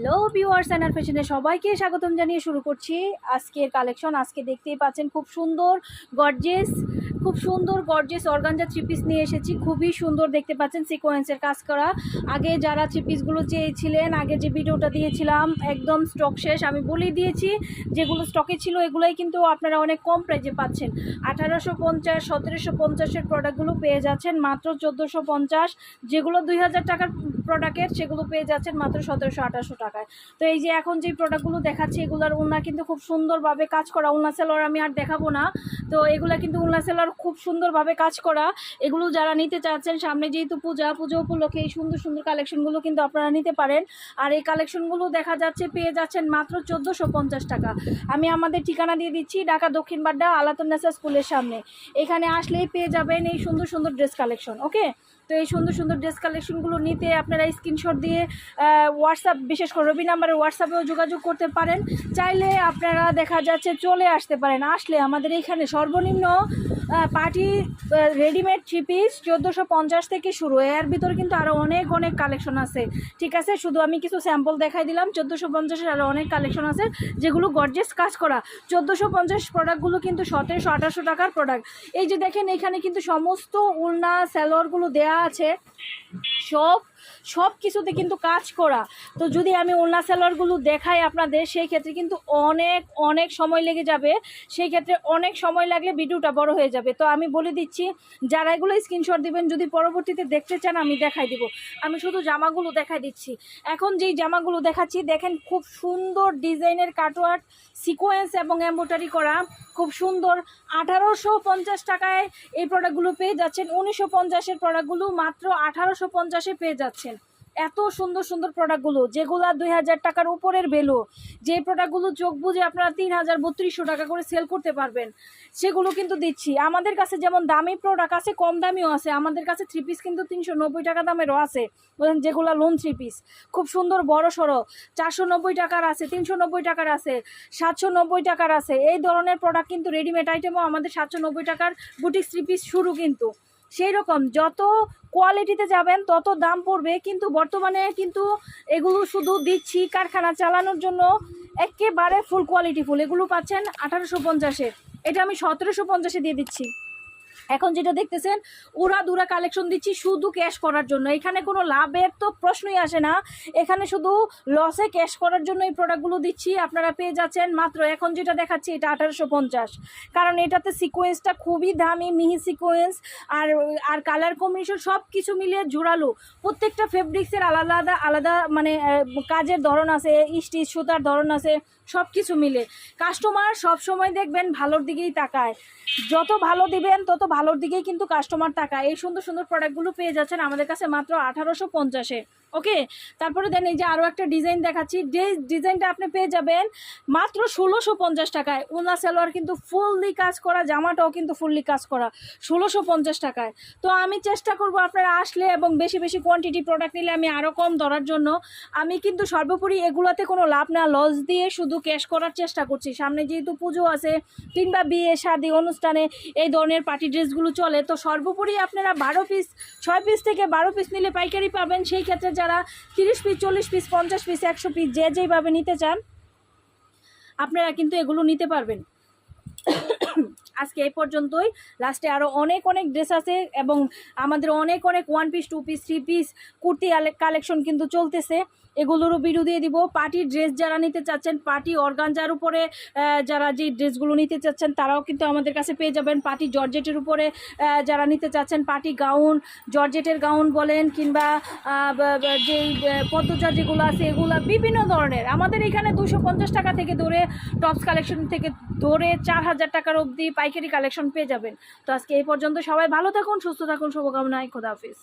Hello viewers and ফ্যাশনে সবাইকে স্বাগতম জানিয়ে শুরু করছি। আজকের কালেকশন আজকে দেখতেই পাচ্ছেন খুব সুন্দর গর্জেস খুব সুন্দর গর্জেস অর্গানজা থ্রি পিস নিয়ে এসেছি। খুবই সুন্দর দেখতে পাচ্ছেন সিকোয়েন্সের কাজ করা। আগে যারা থ্রি পিসগুলো চেয়েছিলেন, আগে যে ভিডিওটা দিয়েছিলাম, একদম স্টক শেষ। আমি বলেই দিয়েছি, যেগুলো স্টকে ছিল, এগুলোই কিন্তু আপনারা অনেক কম প্রাইজে পাচ্ছেন। আঠারোশো পঞ্চাশ, সতেরোশো পঞ্চাশের প্রোডাক্টগুলো পেয়ে যাচ্ছেন, মাত্র চোদ্দোশো পঞ্চাশ। যেগুলো দুই হাজার টাকার প্রোডাক্টের সেগুলো পেয়ে যাচ্ছেন মাত্র সতেরোশো আঠাশো টাকায়। তো এই যে এখন যে প্রোডাক্টগুলো দেখাচ্ছি, এগুলোর উন্না কিন্তু খুব সুন্দরভাবে কাজ করা। উন্না সেলর আমি আর দেখাবো না। তো এগুলো কিন্তু উন্না সেলর খুব সুন্দরভাবে কাজ করা। এগুলো যারা নিতে চাচ্ছেন, সামনে যেহেতু পূজা, পুজো উপলক্ষে এই সুন্দর সুন্দর কালেকশনগুলো কিন্তু আপনারা নিতে পারেন। আর এই কালেকশনগুলো দেখা যাচ্ছে, পেয়ে যাচ্ছেন মাত্র চোদ্দোশো পঞ্চাশ টাকা। আমি আমাদের ঠিকানা দিয়ে দিচ্ছি ঢাকা দক্ষিণ বাড্ডা, আলাতুন্নেসা স্কুলের সামনে। এখানে আসলেই পেয়ে যাবেন এই সুন্দর সুন্দর ড্রেস কালেকশন ওকে তো এই সুন্দর সুন্দর ড্রেস কালেকশনগুলো নিতে আপনারা স্ক্রিনশট দিয়ে হোয়াটসঅ্যাপ বিশেষ করে রবি নাম্বারে হোয়াটসঅ্যাপেও যোগাযোগ করতে পারেন। চাইলে আপনারা দেখা যাচ্ছে চলে আসতে পারেন। আসলে আমাদের এইখানে সর্বনিম্ন পার্টি রেডিমেড থ্রি পিস চোদ্দোশো পঞ্চাশ থেকে শুরু। এর ভিতরে কিন্তু আরও অনেক অনেক কালেকশন আছে। ঠিক আছে? শুধু আমি কিছু স্যাম্পল দেখাই দিলাম। চোদ্দোশো পঞ্চাশের আরও অনেক কালেকশন আছে যেগুলো গর্জেস কাজ করা। চোদ্দোশো পঞ্চাশ প্রোডাক্টগুলো কিন্তু সতেরোশো, আঠারোশো টাকার প্রোডাক্ট এই যে দেখেন, এখানে কিন্তু সমস্ত উলনা স্যালোয়ারগুলো দেয়া আছে, সব সব কিছুতে কিন্তু কাজ করা। তো যদি আমি ওলনা সেলারগুলো দেখাই আপনাদের, সেই ক্ষেত্রে কিন্তু অনেক অনেক সময় লেগে যাবে। সেই ক্ষেত্রে অনেক সময় লাগলে ভিডিওটা বড় হয়ে যাবে। তো আমি বলে দিচ্ছি, যারা এগুলো স্ক্রিনশট দিবেন, যদি পরবর্তীতে দেখতে চান, আমি দেখাই দিব। আমি শুধু জামাগুলো দেখাই দিচ্ছি। এখন যেই জামাগুলো দেখাচ্ছি, দেখেন খুব সুন্দর ডিজাইনের কাটওয়ার্ট সিকোয়েন্স এবং এম্বোটারি করা। খুব সুন্দর। আঠারোশো পঞ্চাশ টাকায় এই প্রোডাক্টগুলো পেয়ে যাচ্ছেন। উনিশশো পঞ্চাশের প্রোডাক্টগুলো মাত্র আঠারোশো পঞ্চাশে পেয়ে যাচ্ছেন। এত সুন্দর সুন্দর প্রোডাক্টগুলো যেগুলো দুই হাজার টাকার উপরের ভ্যালু যে প্রোডাক্টগুলো চোখ বুঝে আপনারা তিন হাজার বত্রিশশো টাকা করে সেল করতে পারবেন, সেগুলো কিন্তু দিচ্ছি। আমাদের কাছে যেমন দামি প্রোডাক্ট আছে, কম দামিও আছে। আমাদের কাছে থ্রি পিস কিন্তু তিনশো নব্বই টাকা দামেরও আছে। বলেন যেগুলো লোন থ্রি পিস খুব সুন্দর, বড়, সড়ো, চারশো নব্বই টাকার আছে, তিনশো নব্বই টাকার আছে, সাতশো নব্বই টাকার আছে। এই ধরনের প্রোডাক্ট কিন্তু রেডিমেড আইটেমও আমাদের সাতশো নব্বই টাকার বুটিক থ্রি পিস শুরু কিন্তু। সেই রকম, যত কোয়ালিটিতে যাবেন, তত দাম পড়বে, কিন্তু বর্তমানে কিন্তু এগুলো শুধু দিচ্ছি কারখানা চালানোর জন্য, একেবারে ফুল কোয়ালিটি ফুল এগুলো পাচ্ছেন আঠারোশো পঞ্চাশে এটা আমি সতেরোশো পঞ্চাশে দিয়ে দিচ্ছি। এখন যেটা দেখতেছেন, উড়া দুরা কালেকশন দিচ্ছি শুধু ক্যাশ করার জন্য। এখানে কোনো লাভের তো প্রশ্নই আসে না। এখানে শুধু লসে ক্যাশ করার জন্য এই প্রোডাক্টগুলো দিচ্ছি। আপনারা পেয়ে যাচ্ছেন মাত্র এখন যেটা দেখাচ্ছি, এটা আঠারোশো পঞ্চাশ। কারণ এটাতে সিকোয়েন্সটা খুবই দামি, মিহি সিকোয়েন্স আর আর কালার কম্বিনেশন সব কিছু মিলিয়ে জোড়ালো প্রত্যেকটা ফেব্রিক্সের আলাদা আলাদা আলাদা মানে কাজের ধরন আছে স্টিচ সুতার ধরন আছে সব কিছু মিলে। কাস্টমার সব সময় দেখবেন ভালোর দিকেই তাকায়। যত ভালো দিবেন, তত ভালোর দিকেই কিন্তু কাস্টমার তাকায়। এই সুন্দর সুন্দর প্রোডাক্টগুলো পেয়ে যাচ্ছেন আমাদের কাছে মাত্র আঠারোশো পঞ্চাশে। ওকে তারপরে দেন এই যে আরও একটা ডিজাইন দেখাচ্ছি। যে ডিজাইনটা আপনি পেয়ে যাবেন মাত্র ষোলোশো পঞ্চাশ টাকায়। উনা সালোয়ার কিন্তু ফুললি কাজ করা, জামাটাও কিন্তু ফুললি কাজ করা, ষোলোশো পঞ্চাশ টাকায়। তো আমি চেষ্টা করব আপনারা আসলে এবং বেশি বেশি কোয়ান্টিটি প্রোডাক্ট নিলে আমি আরও কম ধরার জন্য। আমি কিন্তু সর্বোপরি এগুলোতে কোনো লাভ না লস দিয়ে শুধু ক্যাশ করার চেষ্টা করছি। সামনে যেহেতু পুজো আছে, কিংবা বিয়ে, শাদি, অনুষ্ঠানে এই ধরনের পার্টি ড্রেসগুলো চলে, তো সর্বোপরি আপনারা বারো পিস ছয় পিস থেকে বারো পিস নিলে পাইকারি পাবেন। সেই ক্ষেত্রে যারা তিরিশ পিস চল্লিশ পিস পঞ্চাশ পিস একশো পিস যে যেইভাবে নিতে চান, আপনারা কিন্তু এগুলো নিতে পারবেন। আজকে এই পর্যন্তই। লাস্টে আরও অনেক অনেক ড্রেস আছে এবং আমাদের অনেক অনেক one piece two piece three piece kurti collection কিন্তু চলতেছে। এগুলোরও ভিডিও দিয়ে দিব। পার্টি ড্রেস যারা নিতে চাচ্ছেন পার্টি অর্গানজার উপরে যারা যে ড্রেসগুলো নিতে চাচ্ছেন, তারাও কিন্তু আমাদের কাছে পেয়ে যাবেন। পার্টি জর্জেটের উপরে যারা নিতে চাচ্ছেন পার্টি গাউন জর্জেটের গাউন বলেন কিংবা যেই পদ্মজা যেগুলো আছে, এগুলো বিভিন্ন ধরনের। আমাদের এখানে দুশো টাকা থেকে ধরে টপস কালেকশন থেকে ধরে চার হাজার টাকার অবধি পাইকারি কালেকশন পেয়ে যাবেন। তো আজকে এই পর্যন্ত সবাই ভালো থাকুন, সুস্থ থাকুন, শুভকামনায় খোদাহাফিজ